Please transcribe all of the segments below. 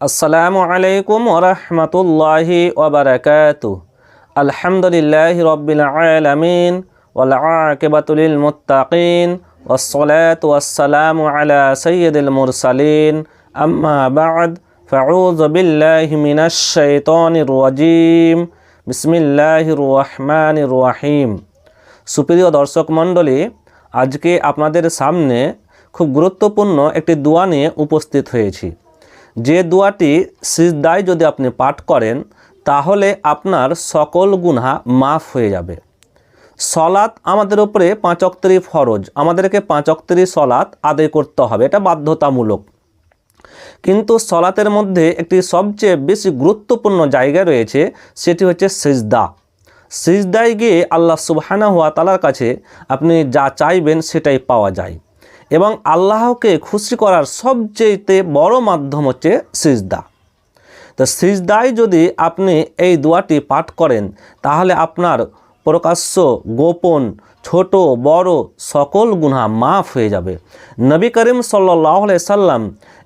আসসালামু আলাইকুম ওরহমতুল্লাহি ওবরাকাতু আলহামদুলিল্লাহ রব্বিল আলামিন ওয়াল আকিবাতুল মুত্তাকিন والصلاة والسلام على سيد المرسلين أما بعد فأعوذ بالله من الشيطان الرجيم بسم الله الرحمن الرحيم সুপ্রিয় দর্শক মণ্ডলী আজকে আপনাদের সামনে খুব গুরুত্বপূর্ণ একটি দোয়া নিয়ে উপস্থিত হয়েছি যে দোয়াটি সিজদায় যদি আপনি পাঠ করেন, তাহলে আপনার সকল গুনাহ মাফ হয়ে যাবে। সলাৎ আমাদের উপরে পাঁচ অক্তরি ফরজ। আমাদেরকে পাঁচ অক্তরি সলাৎ আদায় করতে হবে, এটা বাধ্যতামূলক। কিন্তু সলাতের মধ্যে একটি সবচেয়ে বেশি গুরুত্বপূর্ণ জায়গা রয়েছে, সেটি হচ্ছে সিজদা। সিজদায় গিয়ে আল্লাহ সুবহানা হুয়া তালার কাছে আপনি যা চাইবেন সেটাই পাওয়া যায়। এবং আল্লাহকে খুশি করার সবচেয়েতে বড় মাধ্যম হচ্ছে সিজদা। তো সিজদায় যদি আপনি এই দোয়াটি পাঠ করেন, তাহলে আপনার প্রকাশ্য, গোপন, ছোট, বড় সকল গুনাহ মাফ হয়ে যাবে। নবী করিম সাল্লাহ সাল্লাম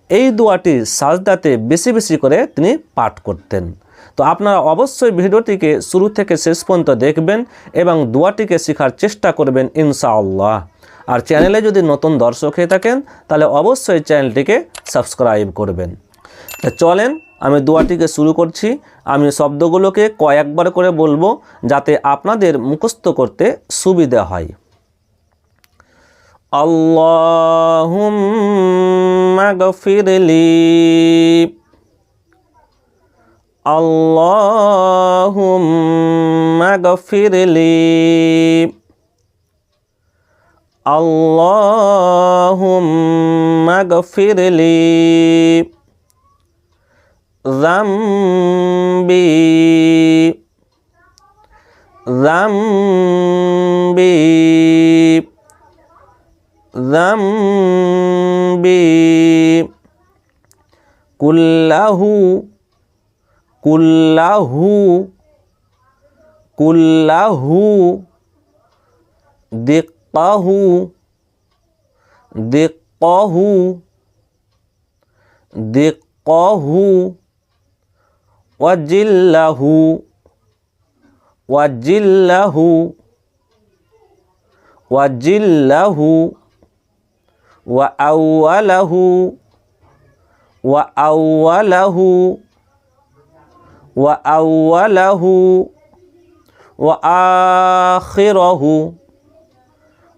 এই দোয়াটি সাজদাতে বেশি বেশি করে তিনি পাঠ করতেন। তো আপনারা অবশ্যই ভিডিওটিকে শুরু থেকে শেষ পর্যন্ত দেখবেন এবং দোয়াটিকে শেখার চেষ্টা করবেন ইনশাআল্লাহ। আর চ্যানেলে যদি নতুন দর্শক হয়ে থাকেন, তাহলে অবশ্যই চ্যানেলটিকে সাবস্ক্রাইব করবেন। তা চলেন, আমি দোয়াটিকে শুরু করছি। আমি শব্দগুলোকে কয়েকবার করে বলব যাতে আপনাদের মুখস্থ করতে সুবিধা হয়। আল্লাহুম্মা গফিরলি। আল্লাহুম্মা গফিরলি। اللهم اغفر لي ذنبي ذنبي ذنبي كله كله كله دق دقه دقه دقه وجله وجله وجله وأوله وأوله وأوله وآخره.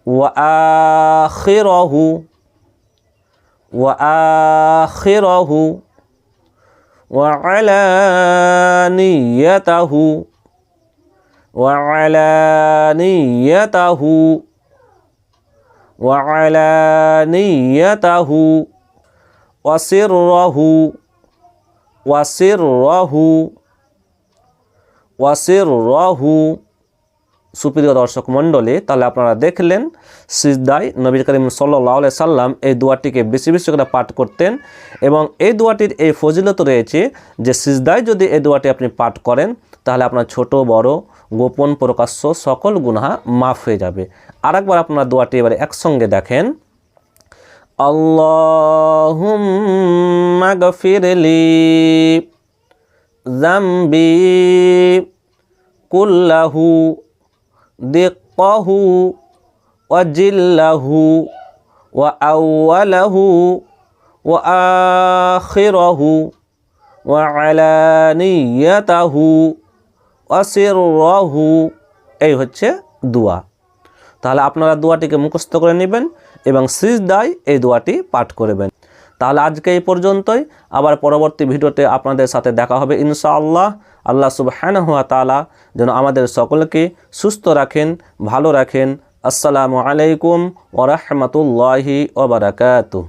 وآخره وآخره وعلانيته وعلانيته وعلانيته وسره وسره وسره সুপ্রিয় দর্শক মণ্ডলী, তাহলে আপনারা দেখলেন সিজদায় নবী করিম সাল্লাহ সাল্লাম এই দোয়াটিকে বেশি বেশি করে পাঠ করতেন এবং এই দোয়াটির এই ফজিলত রয়েছে যে সিজদায় যদি এই দোয়াটি আপনি পাঠ করেন, তাহলে আপনার ছোট, বড়, গোপন, প্রকাশ্য সকল গুনাহা মাফ হয়ে যাবে। আরেকবার আপনারা দোয়াটি এবারে একসঙ্গে দেখেন। দিকহু ওয়া জিল্লাহু ওয়া আউয়ালাহু ওয়া আখিরাহু ওয়া আলানিয়াতাহু ওয়া সিররাহু। এই হচ্ছে দোয়া। তাহলে আপনারা দোয়াটিকে মুখস্থ করে নেবেন এবং সিজদায় এই দোয়াটি পাঠ করবেন তাহলে আজকে এই পর্যন্তই। আবার পরবর্তী ভিডিওতে আপনাদের সাথে দেখা হবে ইনশাআল্লাহ। আল্লাহ সুবহানাহু হুয়া তাআলা যেন আমাদের সকলকে সুস্থ রাখেন, ভালো রাখেন। আসসালামু আলাইকুম ওরহমতুল্লাহি ওবরাকাতু